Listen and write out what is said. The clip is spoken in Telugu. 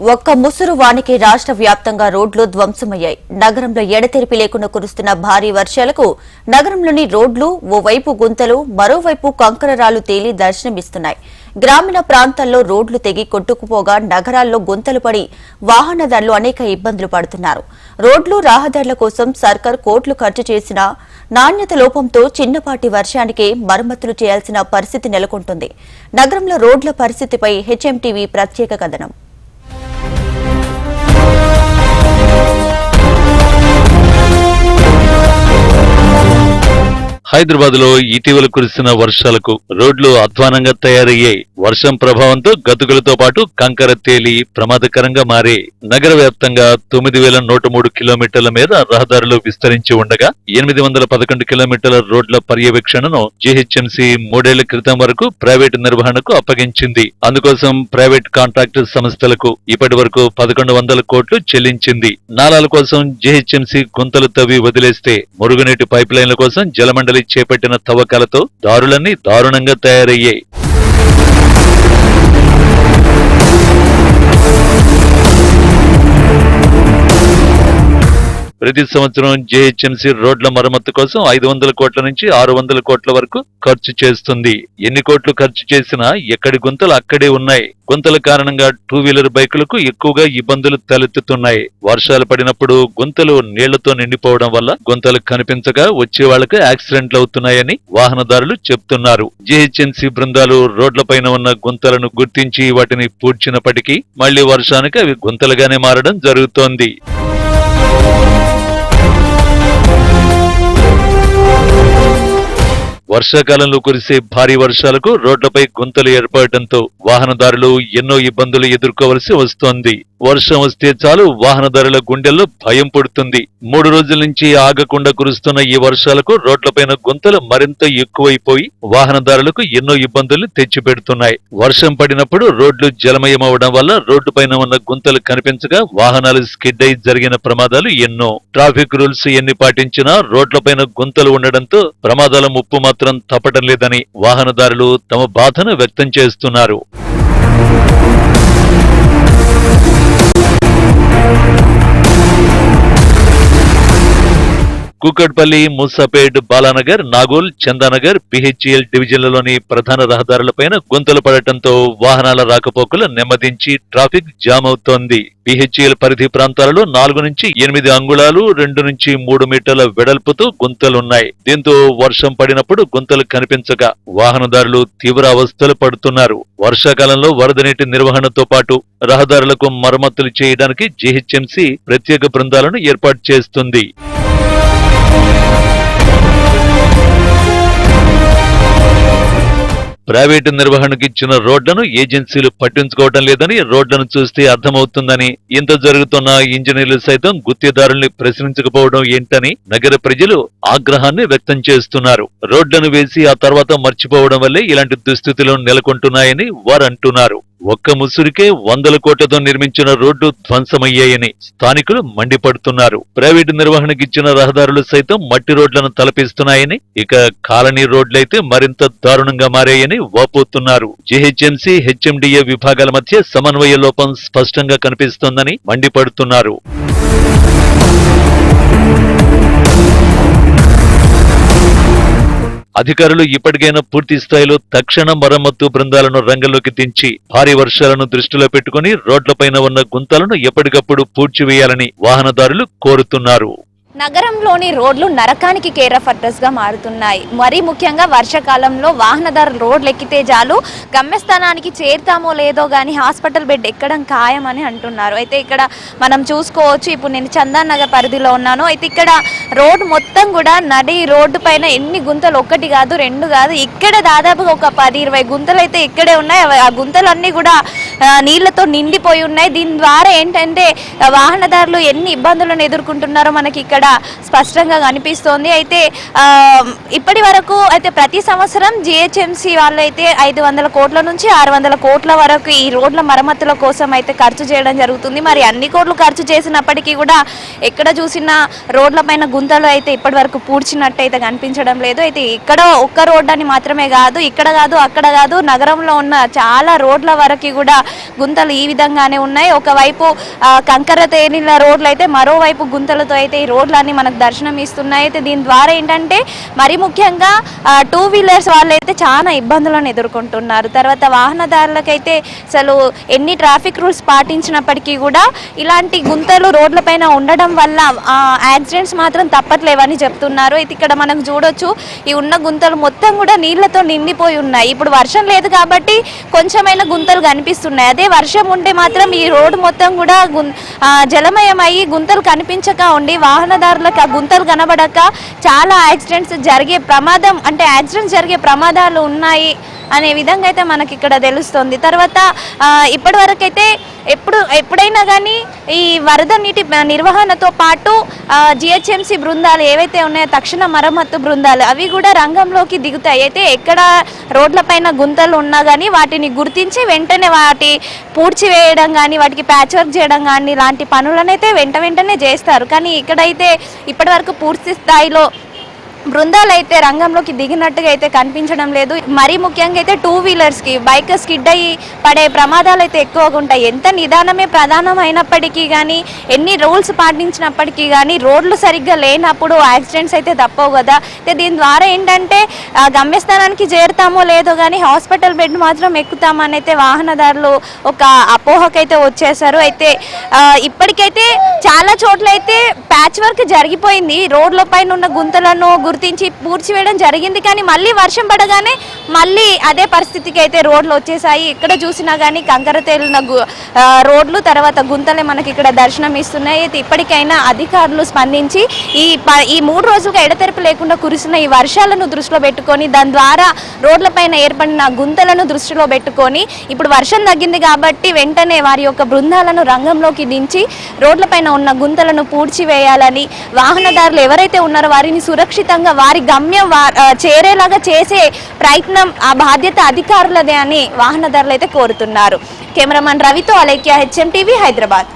ఒక్క ముసురు వానికి రాష్ట్ర వ్యాప్తంగా రోడ్లు ధ్వంసమయ్యాయి. నగరంలో ఎడతెరిపి లేకుండా కురుస్తున్న భారీ వర్షాలకు నగరంలోని రోడ్లు ఓవైపు గుంతలు మరోవైపు కంకరరాలు తేలి దర్శనమిస్తున్నాయి. గ్రామీణ ప్రాంతాల్లో రోడ్లు తెగి కొట్టుకుపోగా నగరాల్లో గుంతలు పడి వాహనదారులు అనేక ఇబ్బందులు పడుతున్నారు. రోడ్లు రహదారుల కోసం సర్కార్ కోట్లు ఖర్చు చేసినా నాణ్యత లోపంతో చిన్నపాటి వర్షానికే మరమ్మతులు చేయాల్సిన పరిస్థితి నెలకొంటుంది. నగరంలో రోడ్ల పరిస్థితిపై హెచ్ఎంటీవీ ప్రత్యేక కథనం. హైదరాబాద్లో ఇటీవల కురిసిన వర్షాలకు రోడ్లు అధ్వానంగా తయారయ్యాయి వర్షం ప్రభావంతో గతుకులతో పాటు కంకర తేలి ప్రమాదకరంగా మారి నగర వ్యాప్తంగా తొమ్మిది వేల నూట మూడు కిలోమీటర్ల మీద రహదారులు విస్తరించి ఉండగా ఎనిమిది వందల పదకొండు కిలోమీటర్ల రోడ్ల పర్యవేక్షణను జీహెచ్ఎంసీ మూడేళ్ళ క్రితం వరకు ప్రైవేటు నిర్వహణకు అప్పగించింది. అందుకోసం ప్రైవేట్ కాంట్రాక్టర్ సంస్థలకు ఇప్పటి వరకు పదకొండు వందల కోట్లు చెల్లించింది. నాలాల కోసం జీహెచ్ఎంసీ గుంతలు తవ్వి వదిలేస్తే మురుగునీటి పైప్ లైన్ల కోసం జలమండలి చేపట్టిన తవ్వకాలతో దారులన్నీ దారుణంగా తయారయ్యాయి. ప్రతి సంవత్సరం జేహెచ్ఎంసీ రోడ్ల మరమ్మతు కోసం ఐదు వందల కోట్ల నుంచి ఆరు వందల కోట్ల వరకు ఖర్చు చేస్తుంది. ఎన్ని కోట్లు ఖర్చు చేసినా ఎక్కడి గుంతలు అక్కడే ఉన్నాయి. గుంతల కారణంగా టూ వీలర్ బైకులకు ఎక్కువగా ఇబ్బందులు తలెత్తుతున్నాయి. వర్షాలు పడినప్పుడు గుంతలు నీళ్ళతో నిండిపోవడం వల్ల గుంతలు కనిపించగా వచ్చే వాళ్ళకు యాక్సిడెంట్లు అవుతున్నాయని వాహనదారులు చెప్తున్నారు. జీహెచ్ఎంసీ బృందాలు రోడ్లపైన ఉన్న గుంతలను గుర్తించి వాటిని పూడ్చినప్పటికీ మళ్ళీ వర్షానికి అవి గుంతలుగానే మారడం జరుగుతోంది. వర్షాకాలంలో కురిసే భారీ వర్షాలకు రోడ్లపై గుంతలు ఏర్పడటంతో వాహనదారులు ఎన్నో ఇబ్బందులు ఎదుర్కోవలసి వస్తోంది. వర్షం వస్తే చాలు వాహనదారుల గుండెల్లో భయం పుడుతుంది. మూడు రోజుల నుంచి ఆగకుండా కురుస్తున్న ఈ వర్షాలకు రోడ్లపైన గుంతలు మరింత ఎక్కువైపోయి వాహనదారులకు ఎన్నో ఇబ్బందులు తెచ్చిపెడుతున్నాయి. వర్షం పడినప్పుడు రోడ్లు జలమయమవడం వల్ల రోడ్డుపైన ఉన్న గుంతలు కనిపించగా వాహనాలు స్కిడ్ అయి జరిగిన ప్రమాదాలు ఎన్నో. ట్రాఫిక్ రూల్స్ ఎన్ని పాటించినా రోడ్లపైన గుంతలు ఉండడంతో ప్రమాదాల ముప్పు మాత్రం తప్పటం లేదని వాహనదారులు తమ బాధను వ్యక్తం చేస్తున్నారు. కూకట్పల్లి ముసపేట్ బాలానగర్ నాగోల్ చందానగర్ పిహెచ్ఎల్ డివిజన్లలోని ప్రధాన రహదారులపైన గుంతలు పడటంతో వాహనాల రాకపోకలు నెమ్మదించి ట్రాఫిక్ జామ్ అవుతోంది. పిహెచ్ఎల్ పరిధి ప్రాంతాలలో నాలుగు నుంచి ఎనిమిది అంగుళాలు రెండు నుంచి మూడు మీటర్ల వెడల్పుతో గుంతలున్నాయి. దీంతో వర్షం పడినప్పుడు గుంతలు కనిపించగా వాహనదారులు తీవ్ర అవస్థలు పడుతున్నారు. వర్షాకాలంలో వరద నీటి నిర్వహణతో పాటు రహదారులకు మరమ్మతులు చేయడానికి జీహెచ్ఎంసీ ప్రత్యేక బృందాలను ఏర్పాటు చేస్తుంది. ప్రైవేటు నిర్వహణకు ఇచ్చిన రోడ్లను ఏజెన్సీలు పట్టించుకోవడం లేదని రోడ్లను చూస్తే అర్థమవుతుందని. ఇంత జరుగుతున్న ఇంజనీర్లు సైతం గుత్తేదారుల్ని ప్రశ్నించకపోవడం ఏంటని నగర ప్రజలు ఆగ్రహాన్ని వ్యక్తం చేస్తున్నారు. రోడ్లను వేసి ఆ తర్వాత మర్చిపోవడం వల్లే ఇలాంటి దుస్థితులు నెలకొంటున్నాయని వారు అంటున్నారు ఒక్క ముసురికే వందల కోట్లతో నిర్మించిన రోడ్డు ధ్వంసమయ్యాయని స్థానికులు మండిపడుతున్నారు. ప్రైవేటు నిర్వహణకు ఇచ్చిన రహదారులు సైతం మట్టి రోడ్లను తలపిస్తున్నాయని ఇక కాలనీ రోడ్లైతే మరింత దారుణంగా మారాయని వాపోతున్నారు. జీహెచ్ఎంసీ హెచ్ఎండిఏ విభాగాల మధ్య సమన్వయ లోపం స్పష్టంగా కనిపిస్తోందని మండిపడుతున్నారు. అధికారులు ఇప్పటికైనా పూర్తి స్థాయిలో తక్షణ మరమ్మత్తు బృందాలను రంగంలోకి దించి భారీ వర్షాలను దృష్టిలో పెట్టుకుని రోడ్లపైన ఉన్న గుంతలను ఎప్పటికప్పుడు పూడ్చివేయాలని వాహనదారులు కోరుతున్నారు. నగరంలోని రోడ్లు నరకానికి కేర్ ఆఫ్ అడ్రస్ మారుతున్నాయి. మరీ ముఖ్యంగా వర్షాకాలంలో వాహనదారులు రోడ్లు ఎక్కితే చాలు గమ్యస్థానానికి చేరుతామో లేదో కానీ హాస్పిటల్ బెడ్ ఎక్కడం ఖాయమని అంటున్నారు. అయితే ఇక్కడ మనం చూసుకోవచ్చు ఇప్పుడు నేను చందానగర్ నగర్ పరిధిలో ఉన్నాను. అయితే ఇక్కడ రోడ్డు మొత్తం కూడా నడి రోడ్డు పైన ఎన్ని గుంతలు? ఒకటి కాదు రెండు కాదు. ఇక్కడ దాదాపుగా ఒక పది ఇరవై గుంతలు అయితే ఇక్కడే ఉన్నాయి. ఆ గుంతలన్నీ కూడా నీళ్ళతో నిండిపోయి ఉన్నాయి. దీని ద్వారా ఏంటంటే వాహనదారులు ఎన్ని ఇబ్బందులను ఎదుర్కొంటున్నారో మనకి ఇక్కడ స్పష్టంగా కనిపిస్తోంది. అయితే ఇప్పటి వరకు అయితే ప్రతి సంవత్సరం జిహెచ్ఎంసి వాళ్ళు అయితే ఐదు వందల కోట్ల నుంచి ఆరు వందల కోట్ల వరకు ఈ రోడ్ల మరమ్మతుల కోసం అయితే ఖర్చు చేయడం జరుగుతుంది. మరి అన్ని కోట్లు ఖర్చు చేసినప్పటికీ కూడా ఎక్కడ చూసినా రోడ్లపైన గుంతలు అయితే ఇప్పటి వరకు పూడ్చినట్టు అయితే కనిపించడం లేదు. అయితే ఇక్కడ ఒక్క రోడ్ అని మాత్రమే కాదు ఇక్కడ కాదు అక్కడ కాదు నగరంలో ఉన్న చాలా రోడ్ల వరకు కూడా గుంతలు ఈ విధంగానే ఉన్నాయి. ఒకవైపు కంకర తేలిన రోడ్లు అయితే మరోవైపు గుంతలతో అయితే ఈ రోడ్లన్నీ మనకు దర్శనం ఇస్తున్నాయి. అయితే దీని ద్వారా ఏంటంటే మరి ముఖ్యంగా టూ వీలర్స్ వాళ్ళైతే చాలా ఇబ్బందులను ఎదుర్కొంటున్నారు. తర్వాత వాహనదారులకైతే అసలు ఎన్ని ట్రాఫిక్ రూల్స్ పాటించినప్పటికీ కూడా ఇలాంటి గుంతలు రోడ్లపైన ఉండడం వల్ల యాక్సిడెంట్స్ మాత్రం తప్పట్లేవని చెప్తున్నారు. అయితే ఇక్కడ మనం చూడొచ్చు ఈ ఉన్న గుంతలు మొత్తం కూడా నీళ్ళతో నిండిపోయి ఉన్నాయి. ఇప్పుడు వర్షం లేదు కాబట్టి కొంచెమైనా గుంతలు కనిపిస్తున్నాయి. అదే వర్షం ఉంటే మాత్రం ఈ రోడ్డు మొత్తం కూడా గుం- జలమయమయ్యి గుంతలు కనిపించక ఉండి వాహనదారులకు ఆ గుంతలు కనబడక చాలా యాక్సిడెంట్స్ జరిగే ప్రమాదం అంటే యాక్సిడెంట్స్ జరిగే ప్రమాదాలు ఉన్నాయి. అనే విధంగా అయితే మనకి ఇక్కడ తెలుస్తుంది. తర్వాత ఇప్పటి వరకు అయితే ఎప్పుడు ఎప్పుడైనా కానీ ఈ వరద నీటి నిర్వహణతో పాటు జిహెచ్ఎంసి బృందాలు ఏవైతే ఉన్నాయో తక్షణ మరమ్మత్తు బృందాలు అవి కూడా రంగంలోకి దిగుతాయి. అయితే ఎక్కడ రోడ్లపైన గుంతలు ఉన్నా కానీ వాటిని గుర్తించి వెంటనే వాటి పూడ్చివేయడం కానీ వాటికి ప్యాచ్ వర్క్ చేయడం కానీ ఇలాంటి పనులనైతే వెంట వెంటనే చేస్తారు. కానీ ఇక్కడైతే ఇప్పటివరకు పూర్తి స్థాయిలో బృందాలు అయితే రంగంలోకి దిగినట్టుగా అయితే కనిపించడం లేదు. మరీ ముఖ్యంగా అయితే టూ వీలర్స్కి బైక్ స్కిడ్ అయ్యి పడే ప్రమాదాలు అయితే ఎక్కువగా ఉంటాయి. ఎంత నిదానమే ప్రధానమైనప్పటికీ కానీ ఎన్ని రూల్స్ పాటించినప్పటికీ కానీ రోడ్లు సరిగ్గా లేనప్పుడు యాక్సిడెంట్స్ అయితే తప్పవు కదా. అయితే దీని ద్వారా ఏంటంటే గమ్యస్థానానికి చేరుతామో లేదో కానీ హాస్పిటల్ బెడ్ మాత్రం ఎక్కుతామని అయితే వాహనదారులు ఒక అపోహకైతే వచ్చేసారు అయితే ఇప్పటికైతే చాలా చోట్ల అయితే ప్యాచ్ వర్క్ జరిగిపోయింది. రోడ్ల పైన ఉన్న గుంతలను గుర్తించి పూడ్చివేయడం జరిగింది. కానీ మళ్ళీ వర్షం పడగానే మళ్ళీ అదే పరిస్థితికి అయితే రోడ్లు వచ్చేసాయి. ఇక్కడ చూసినా కానీ కంకర తేలిన గు- రోడ్లు తర్వాత గుంతలే మనకి ఇక్కడ దర్శనం ఇస్తున్నాయి. అయితే ఇప్పటికైనా అధికారులు స్పందించి ఈ ప- ఈ మూడు రోజులుగా ఎడతెరపు లేకుండా కురిసిన ఈ వర్షాలను దృష్టిలో పెట్టుకొని దాని ద్వారా రోడ్లపైన ఏర్పడిన గుంతలను దృష్టిలో పెట్టుకొని ఇప్పుడు వర్షం తగ్గింది కాబట్టి వెంటనే వారి యొక్క బృందాలను రంగంలోకి దించి రోడ్లపైన ఉన్న గుంతలను పూడ్చివేయాలని వాహనదారులు ఎవరైతే ఉన్నారో వారిని సురక్షితంగా వారి గమ్యం చేరేలాగా చేసే ప్రయత్నం ఆ బాధ్యత అధికారులదే అని వాహనదారులు అయితే కోరుతున్నారు. కెమెరామన్ రవితో అలైక్య హెచ్ఎం టీవీ హైదరాబాద్.